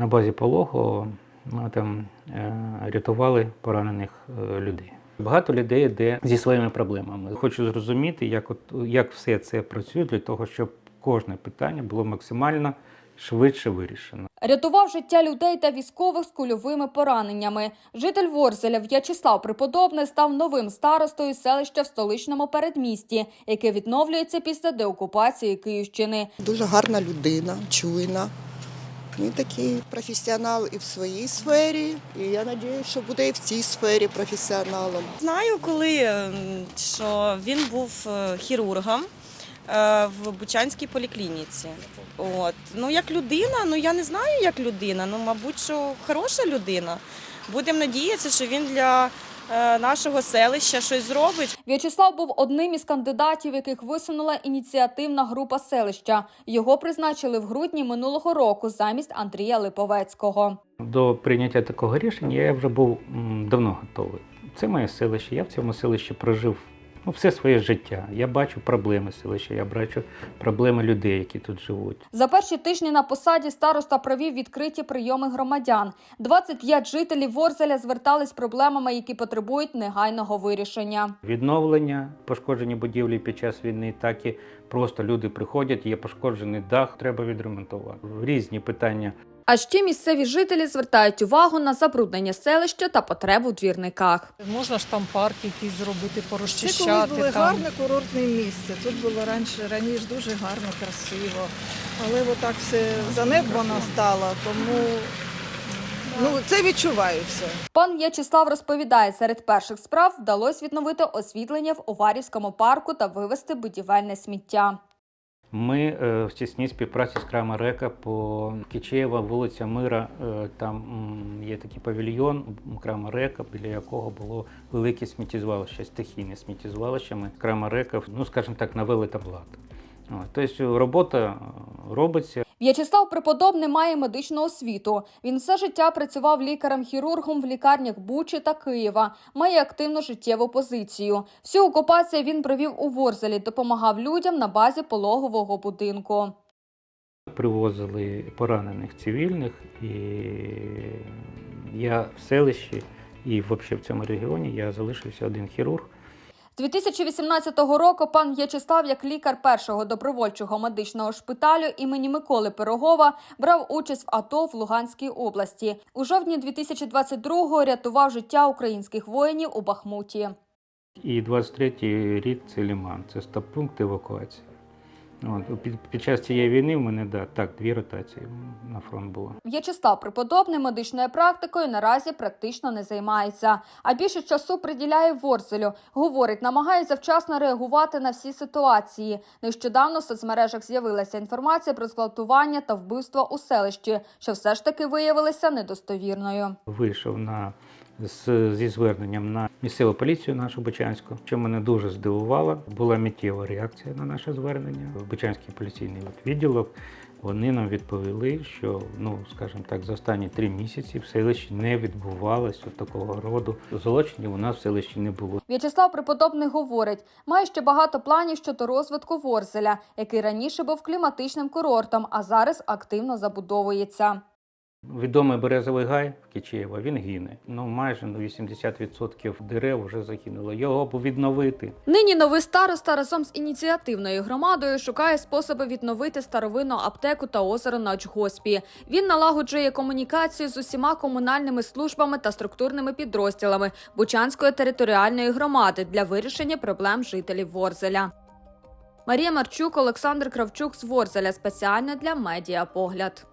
На базі пологу ми там е, рятували поранених е, людей. Багато людей йде зі своїми проблемами. Хочу зрозуміти, як, от, як все це працює для того, щоб кожне питання було максимально швидше вирішено. Рятував життя людей та військових з кульовими пораненнями. Житель Ворзеля В'ячеслав Приподобний став новим старостою селища в столичному передмісті, яке відновлюється після деокупації Київщини. Дуже гарна людина, чуйна. Він такий професіонал і в своїй сфері, і я сподіваюся, що буде і в цій сфері професіоналом. Знаю, коли що він був е, хірургом е, в Бучанській поліклініці. От. Ну, як людина, ну я не знаю, як людина. Ну, мабуть, що хороша людина. Будемо надіятися, що він для нашого селища щось зробить. В'ячеслав був одним із кандидатів, яких висунула ініціативна група селища. Його призначили в грудні минулого року замість Андрія Липовецького. До прийняття такого рішення я вже був м, давно готовий. Це моє селище. Я в цьому селищі прожив ну, все своє життя. Я бачу проблеми селища, я бачу проблеми людей, які тут живуть. За перші тижні на посаді староста провів відкриті прийоми громадян. 25 жителів Ворзеля звертались з проблемами, які потребують негайного вирішення. Відновлення пошкоджені будівлі під час війни, так і просто люди приходять, є пошкоджений дах, треба відремонтувати. Різні питання А ще місцеві жителі звертають увагу на забруднення селища та потребу в двірниках. Можна ж там парк якийсь зробити, Це колись було там. гарне курортне місце. Тут було раніше, раніше дуже гарно, красиво. Але отак все занедбано стало, тому ну, це відчувається. Пан В'ячеслав розповідає, серед перших справ вдалося відновити освітлення в Уварівському парку та вивезти будівельне сміття. Ми е, в тісній співпраці з Крама Река по Кичеєва, вулиця Мира. е, Там є такий павільйон Крама Река, біля якого було велике сміттєзвалище, стихійне сміттєзвалище. Ми Крама Река, ну скажімо так, навели там лад. Тобто робота е, робиться. В'ячеслав Преподобний має медичну освіту. Він все життя працював лікарем-хірургом в лікарнях Бучі та Києва. Має активну життєву позицію. Всю окупацію він провів у Ворзелі, допомагав людям на базі пологового будинку. Привозили поранених цивільних, і я в селищі і взагалі в цьому регіоні я залишився один хірург. З 2018 року пан В'ячеслав, як лікар першого добровольчого медичного шпиталю імені Миколи Пирогова, брав участь в АТО в Луганській області. У жовтні 2022-го рятував життя українських воїнів у Бахмуті. І 23-й рік це Ліман, це стоп-пункт евакуації. От, під, під час цієї війни в мене да, так, дві ротації на фронт було. В'ячеслав Преподобний медичною практикою наразі практично не займається, а більше часу приділяє Ворзелю. Говорить, намагається вчасно реагувати на всі ситуації. Нещодавно в соцмережах з'явилася інформація про зґвалтування та вбивство у селищі, що все ж таки виявилися недостовірною. Вийшов на, з, зі зверненням на місцеву поліцію нашу Бучанську, що мене дуже здивувало. Була миттєва реакція на наше звернення. Бучанський поліційний відділок вони нам відповіли, що ну скажімо так, за останні три місяці в селищі не відбувалося такого роду злочинів. У нас в селищі не було. В'ячеслав Преподобний говорить, має ще багато планів щодо розвитку Ворзеля, який раніше був кліматичним курортом, а зараз активно забудовується. Відомий березовий гай в Кичеєво, він гине. Ну майже на 80% дерев вже загинуло. Його б відновити. Нині новий староста разом з ініціативною громадою шукає способи відновити старовинну аптеку та озеро на Очгоспі. Він налагоджує комунікацію з усіма комунальними службами та структурними підрозділами Бучанської територіальної громади для вирішення проблем жителів Ворзеля. Марія Марчук, Олександр Кравчук з Ворзеля спеціально для медіа погляд.